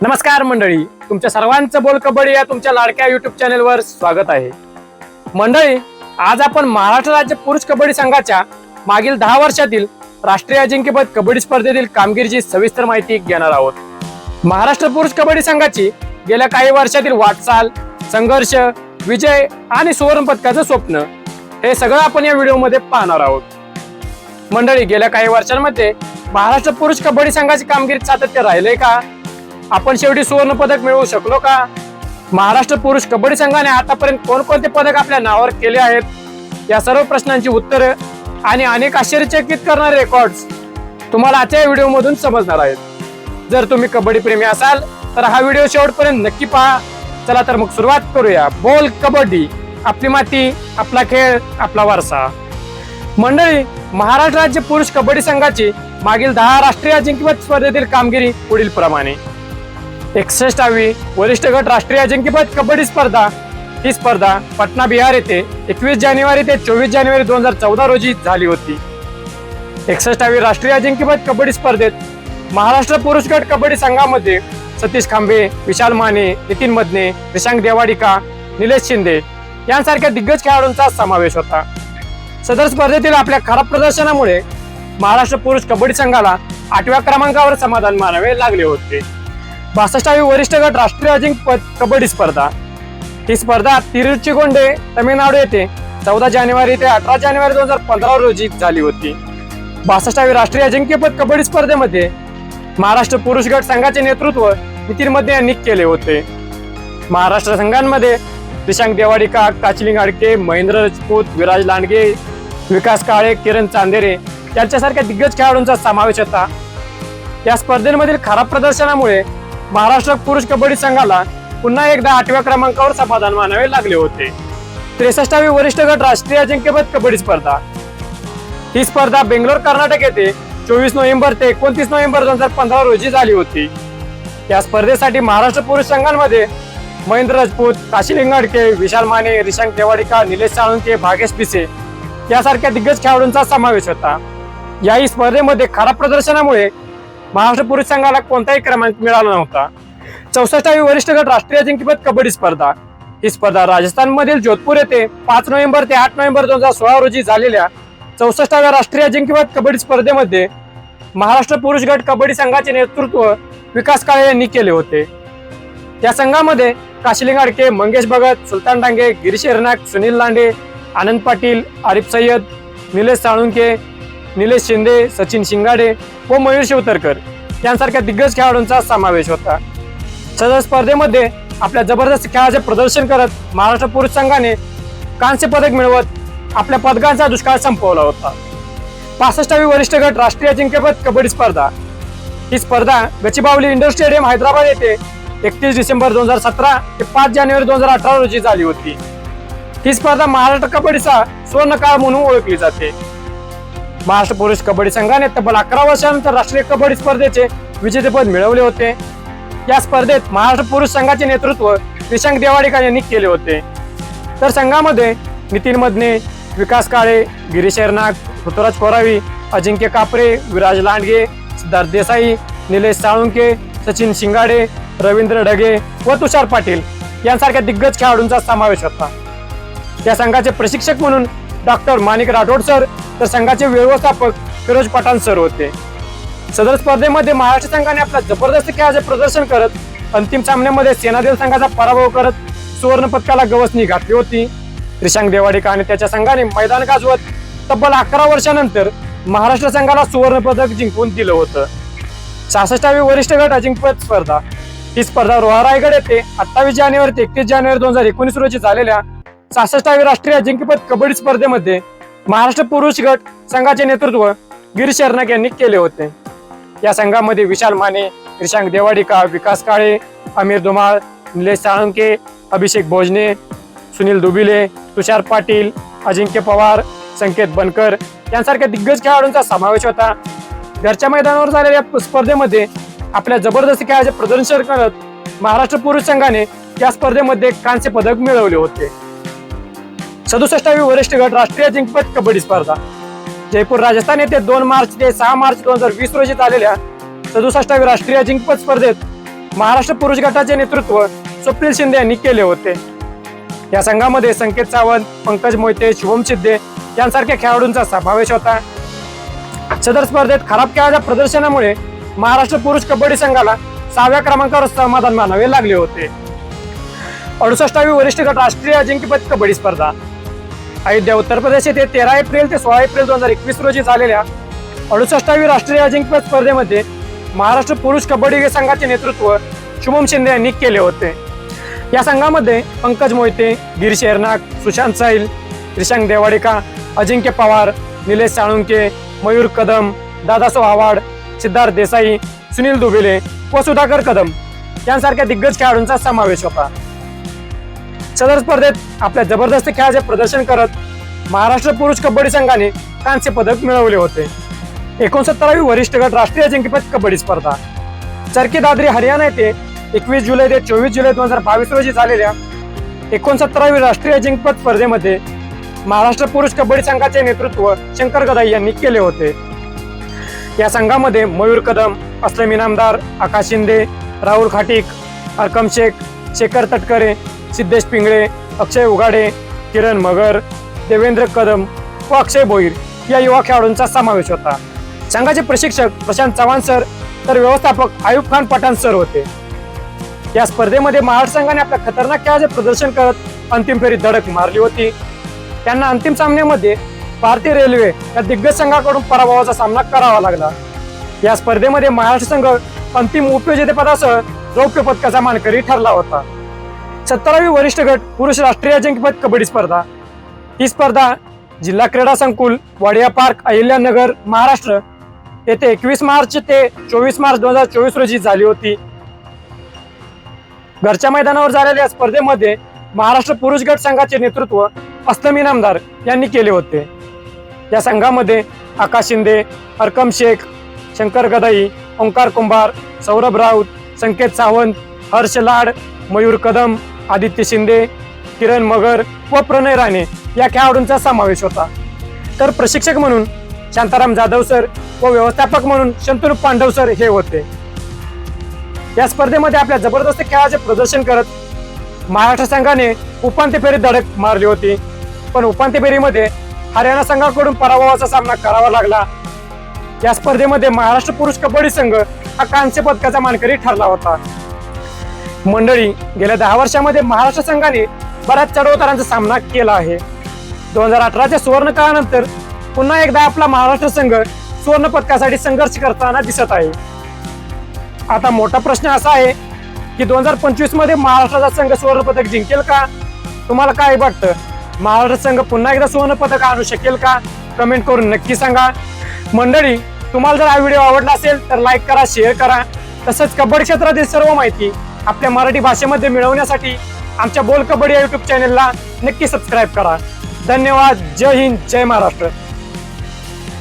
नमस्कार मंडळी तुमच्या सर्वांचं बोल कबड्डी या तुमच्या लाडक्या युट्यूब चॅनेलवर स्वागत आहे. मंडळी आज आपण महाराष्ट्र राज्य पुरुष कबड्डी संघाच्या मागील दहा वर्षातील राष्ट्रीय अजिंक्यपद कबड्डी स्पर्धेतील कामगिरीची सविस्तर माहिती घेणार आहोत. महाराष्ट्र पुरुष कबड्डी संघाची गेल्या काही वर्षातील वाटचाल संघर्ष विजय आणि सुवर्ण पदकाचं स्वप्न हे सगळं आपण या व्हिडिओमध्ये पाहणार आहोत. मंडळी गेल्या काही वर्षांमध्ये महाराष्ट्र पुरुष कबड्डी संघाची कामगिरी सातत्य राहिले का? आपण शेवटी सुवर्ण पदक मिळवू शकलो का? महाराष्ट्र पुरुष कबड्डी संघाने आतापर्यंत कोणकोणते पदक आपल्या नावावर केले आहेत? या सर्व प्रश्नांची उत्तरं आणि अनेक आश्चर्यचकित करणारे रेकॉर्ड्स तुम्हाला आजच्या व्हिडिओमधून समजणार आहेत. जर तुम्ही कबड्डी प्रेमी असाल तर हा व्हिडिओ शेवटपर्यंत नक्की पहा. चला तर मग सुरुवात करूया. बोल कबड्डी आपली माती आपला खेळ आपला वारसा. मंडळी महाराष्ट्र राज्य पुरुष कबड्डी संघाची मागील दहा राष्ट्रीय अजिंक्यपद स्पर्धेतील कामगिरी पुढील प्रमाणे एकसष्टावी वरिष्ठ गट राष्ट्रीय अजिंक्यपद कबड्डी स्पर्धा. ही स्पर्धा पटना बिहार येथे एकवीस जानेवारी ते चोवीस जानेवारी दोन हजार चौदा रोजी झाली होती. एकसष्टावी राष्ट्रीय अजिंक्यपद कबड्डी स्पर्धेत महाराष्ट्र पुरुष गट कबड्डी संघामध्ये सतीश खांबे विशाल माने नितीन मदने निशांक देवाडिका निलेश शिंदे यांसारख्या दिग्गज खेळाडूंचा समावेश होता. सदर स्पर्धेतील आपल्या खराब प्रदर्शनामुळे महाराष्ट्र पुरुष कबड्डी संघाला आठव्या क्रमांकावर समाधान मानावे लागले होते. बासष्टावी वरिष्ठ गट राष्ट्रीय अजिंक्यपद कबड्डी स्पर्धा. ही स्पर्धा तिरुचिकोंडे तमिळनाडू येथे चौदा जानेवारी ते अठरा जानेवारी दोन हजार पंधरा रोजी झाली होती. बासष्टावी राष्ट्रीय अजिंक्यपद कबड्डी स्पर्धेमध्ये महाराष्ट्र पुरुष गट संघाचे नेतृत्व नितीन मध्ये यांनी केले होते. महाराष्ट्र संघांमध्ये दिशांक देवाडिका काचलिंग आडके महेंद्र राजपूत विराज लांडगे विकास काळे किरण चांदेरे यांच्यासारख्या दिग्गज खेळाडूंचा समावेश होता. या स्पर्धेमधील खराब प्रदर्शनामुळे महाराष्ट्र पुरुष कबड्डी संघाला पुन्हा एकदा आठव्या क्रमांकावर समाधान मानावे लागले होते. त्रेसष्टावी वरिष्ठ गट राष्ट्रीय अजिंक्यपद कबड्डी स्पर्धा. ही स्पर्धा बेंगलोर कर्नाटक येथे चोवीस नोव्हेंबर ते एकोणतीस नोव्हेंबर दोन हजार पंधरा रोजी झाली होती. या स्पर्धेसाठी महाराष्ट्र पुरुष संघांमध्ये महेंद्र राजपूत काशी लिंगाडके विशाल माने रिशांक तेवाडिका निलेश साळुंके भागेश पिसे यासारख्या दिग्गज खेळाडूंचा समावेश होता. याही स्पर्धेमध्ये खराब प्रदर्शनामुळे महाराष्ट्र पुरुष संघाला कोणताही क्रमांक मिळाला नव्हता. चौसष्टावी वरिष्ठ गट राष्ट्रीय अजिंक्यपद कबड्डी स्पर्धा. ही स्पर्धा राजस्थानमधील जोधपूर येथे पाच नोव्हेंबर ते आठ नोव्हेंबर दोन हजार सोळा रोजी झालेल्या चौसष्टाव्या राष्ट्रीय अजिंक्यपद कबड्डी स्पर्धेमध्ये महाराष्ट्र पुरुष गट कबड्डी संघाचे नेतृत्व विकास काळे यांनी केले होते. या संघामध्ये काशिलिंग आडके मंगेश भगत सुलतान डांगे गिरीश एरनाक सुनील लांडे आनंद पाटील आरिफ सय्यद निलेश साळुंके निलेश शिंदे सचिन शिंगाडे व मयूर शिवतरकर यांसारख्या दिग्गज खेळाडूंचा समावेश होता. सदर स्पर्धेमध्ये आपल्या जबरदस्त खेळाचे प्रदर्शन करत महाराष्ट्र पुरुष संघाने कांस्य पदक मिळवत आपल्या पदकांचा दुष्काळ संपवला होता. पासष्टावी वरिष्ठ गट राष्ट्रीय अजिंक्यपद कबड्डी स्पर्धा. ही स्पर्धा गचिबावली इंडोर स्टेडियम हैदराबाद येथे एकतीस डिसेंबर दोन हजार सतरा ते पाच जानेवारी दोन हजार अठरा रोजी झाली होती. ही स्पर्धा महाराष्ट्र कबड्डीचा सुवर्ण काळ म्हणून ओळखली जाते. महाराष्ट्र पुरुष कबड्डी संघाने तब्बल अकरा वर्षानंतर राष्ट्रीय कबड्डी स्पर्धेचे विजेतेपद मिळवले होते. या स्पर्धेत महाराष्ट्र पुरुष संघाचे नेतृत्व निशांक देवाडेकर यांनी केले होते. तर संघामध्ये नितीन मदने विकास काळे गिरीश एरनाग ऋतुराज कोरावी अजिंक्य कापरे विराज लांडगे सिद्धार्थ देसाई निलेश साळुंके सचिन शिंगाडे रवींद्र ढगे व तुषार पाटील यांसारख्या दिग्गज खेळाडूंचा समावेश होता. या संघाचे प्रशिक्षक म्हणून डॉक्टर माणिक राठोड सर तर संघाचे व्यवस्थापक फिरोज पठाण सर होते. सदर स्पर्धेमध्ये महाराष्ट्र संघाने आपल्या जबरदस्त खेळाचे प्रदर्शन करत अंतिम सामन्यामध्ये सेनादेव संघाचा पराभव करत सुवर्ण पदकाला गवसणी घातली होती. रिशांक देवाडिका आणि त्याच्या संघाने मैदान गाजवत तब्बल अकरा वर्षानंतर महाराष्ट्र संघाला सुवर्ण पदक जिंकून दिलं होतं. सहासष्टावी वरिष्ठ गट अजिंक्यपद स्पर्धा. ही स्पर्धा रोहा रायगड येथे अठ्ठावीस जानेवारी ते एकतीस जानेवारी दोन हजार एकोणीस रोजी झालेल्या सहासष्टावी राष्ट्रीय अजिंक्यपद कबड्डी स्पर्धेमध्ये महाराष्ट्र पुरुष गट संघाचे नेतृत्व गिरीश शर्नाक यांनी केले होते. या संघामध्ये विशाल माने रिशांक देवाडिका विकास काळे अमीर धुमाळ निलेश साळुंके अभिषेक भोजने सुनील दुबिले तुषार पाटील अजिंक्य पवार संकेत बनकर यांसारख्या दिग्गज खेळाडूंचा समावेश होता. घरच्या मैदानावर झालेल्या स्पर्धेमध्ये आपल्या जबरदस्त खेळाचे प्रदर्शन करत महाराष्ट्र पुरुष संघाने या स्पर्धेमध्ये कांस्य पदक मिळवले होते. सदुसष्टावी वरिष्ठ गट राष्ट्रीय जिंकपट कबड्डी स्पर्धा. जयपूर राजस्थान येथे दोन मार्च ते सहा मार्च दोन हजार वीस रोजी झालेल्या सदुसष्टावी राष्ट्रीय जिंकपट स्पर्धेत महाराष्ट्र पुरुष गटाचे नेतृत्व स्वप्नील शिंदे यांनी केले होते. या संघामध्ये संकेत सावंत पंकज मोहिते शुभम सिद्धे यांसारख्या खेळाडूंचा समावेश होता. सदर स्पर्धेत खराब खेळाच्या प्रदर्शनामुळे महाराष्ट्र पुरुष कबड्डी संघाला सहाव्या क्रमांकावर समाधान मानावे लागले होते. अडुसष्टावी वरिष्ठ गट राष्ट्रीय अजिंक्यपद कबड्डी स्पर्धा. अयोध्या उत्तर प्रदेश येथे तेरा एप्रिल ते सोळा एप्रिल दोन हजार एकवीस रोजी झालेल्या अडुसष्टावी राष्ट्रीय अजिंक्यपद स्पर्धेमध्ये महाराष्ट्र पुरुष कबड्डी संघाचे नेतृत्व शुभम शिंदे यांनी केले होते. या संघामध्ये पंकज मोहिते गिर शेरनाग सुशांत साईल त्रिशांक देवाडिका अजिंक्य पवार निलेश साळुंके मयूर कदम दादासो आव्हाड सिद्धार्थ देसाई सुनील दुबेले व सुधाकर कदम यांसारख्या दिग्गज खेळाडूंचा समावेश होता. सदर स्पर्धेत आपल्या जबरदस्त खेळाचे प्रदर्शन करत महाराष्ट्र पुरुष कबड्डी संघाने कांस्य पदक मिळवले होते. एकोणसत्तरावी वरिष्ठ गट राष्ट्रीय अजिंक्यपद कबड्डी स्पर्धा. चरकी दादरी हरियाणा येथे एकवीस जुलै ते चोवीस जुलै दोन हजार बावीस रोजी झालेल्या एकोणसत्तरावी राष्ट्रीय जिंकपद स्पर्धेमध्ये महाराष्ट्र पुरुष कबड्डी संघाचे नेतृत्व शंकर गदाई यांनी केले होते. या संघामध्ये मयूर कदम असलम इनामदार आकाश शिंदे राहुल खाटीक अरकम शेख शेखर तटकरे सिद्धेश पिंगळे अक्षय उगाडे किरण मगर देवेंद्र कदम व अक्षय भोईर या युवा खेळाडूंचा समावेश होता. संघाचे प्रशिक्षक प्रशांत चव्हाण सर तर व्यवस्थापक आयुब खान पठाण सर होते. या स्पर्धेमध्ये महाराष्ट्र संघाने आपल्या खतरनाक खेळाचे प्रदर्शन करत अंतिम फेरीत धडक मारली होती. त्यांना अंतिम सामन्यामध्ये भारतीय रेल्वे या दिग्गज संघाकडून पराभवाचा सामना करावा लागला. या स्पर्धेमध्ये महाराष्ट्र संघ अंतिम उपविजेतेपदासह रौप्य पदकाचा मानकरी ठरला होता. सत्तरावी वरिष्ठ गट पुरुष राष्ट्रीय अजिंक्यपद कबड्डी स्पर्धा. ही स्पर्धा जिल्हा क्रीडा संकुल वाडिया पार्क अहिल्यानगर महाराष्ट्र येथे एकवीस मार्च ते चोवीस मार्च दोन हजार चोवीस रोजी झाली होती. घरच्या मैदानावर झालेल्या या स्पर्धेमध्ये महाराष्ट्र पुरुष गट संघाचे नेतृत्व अस्तमी इनामदार यांनी केले होते. या संघामध्ये आकाश शिंदे अरकम शेख शंकर गदाई ओंकार कुंभार सौरभ राऊत संकेत सावंत हर्ष लाड मयूर कदम आदित्य शिंदे किरण मगर व प्रणय राणे या खेळाडूंचा समावेश होता. तर प्रशिक्षक म्हणून शांताराम जाधव सर व व्यवस्थापक म्हणून शंतनू पांडव सर हे होते. या स्पर्धेमध्ये आपल्या जबरदस्त खेळाचे प्रदर्शन करत महाराष्ट्र संघाने उपांत्य फेरीत धडक मारली होती. पण उपांत्य फेरीमध्ये हरियाणा संघाकडून पराभवाचा सामना करावा लागला. या स्पर्धेमध्ये महाराष्ट्र पुरुष कबड्डी संघ हा कांस्य पदकाचा मानकरी ठरला होता. मंडळी गेल्या दहा वर्षामध्ये महाराष्ट्र संघाने बऱ्याच चढवतारांचा सामना केला आहे. दोन हजार अठराच्या सुवर्ण काळानंतर पुन्हा एकदा आपला महाराष्ट्र संघ सुवर्ण पदकासाठी संघर्ष करताना दिसत आहे. आता मोठा प्रश्न असा आहे की दोन हजार पंचवीसमध्ये महाराष्ट्राचा संघ सुवर्ण पदक जिंकेल का? तुम्हाला काय वाटतं? महाराष्ट्र संघ पुन्हा एकदा सुवर्ण पदक आणू शकेल का? कमेंट करून नक्की सांगा. मंडळी तुम्हाला जर हा व्हिडिओ आवडला असेल तर लाईक करा शेअर करा. तसंच कबड्डी क्षेत्रातील सर्व माहिती आपल्या मराठी भाषेमध्ये मिळवण्यासाठी आमच्या बोल कबड्डी या युट्यूब चॅनलला नक्की सबस्क्राईब करा. धन्यवाद. जय हिंद. जय महाराष्ट्र.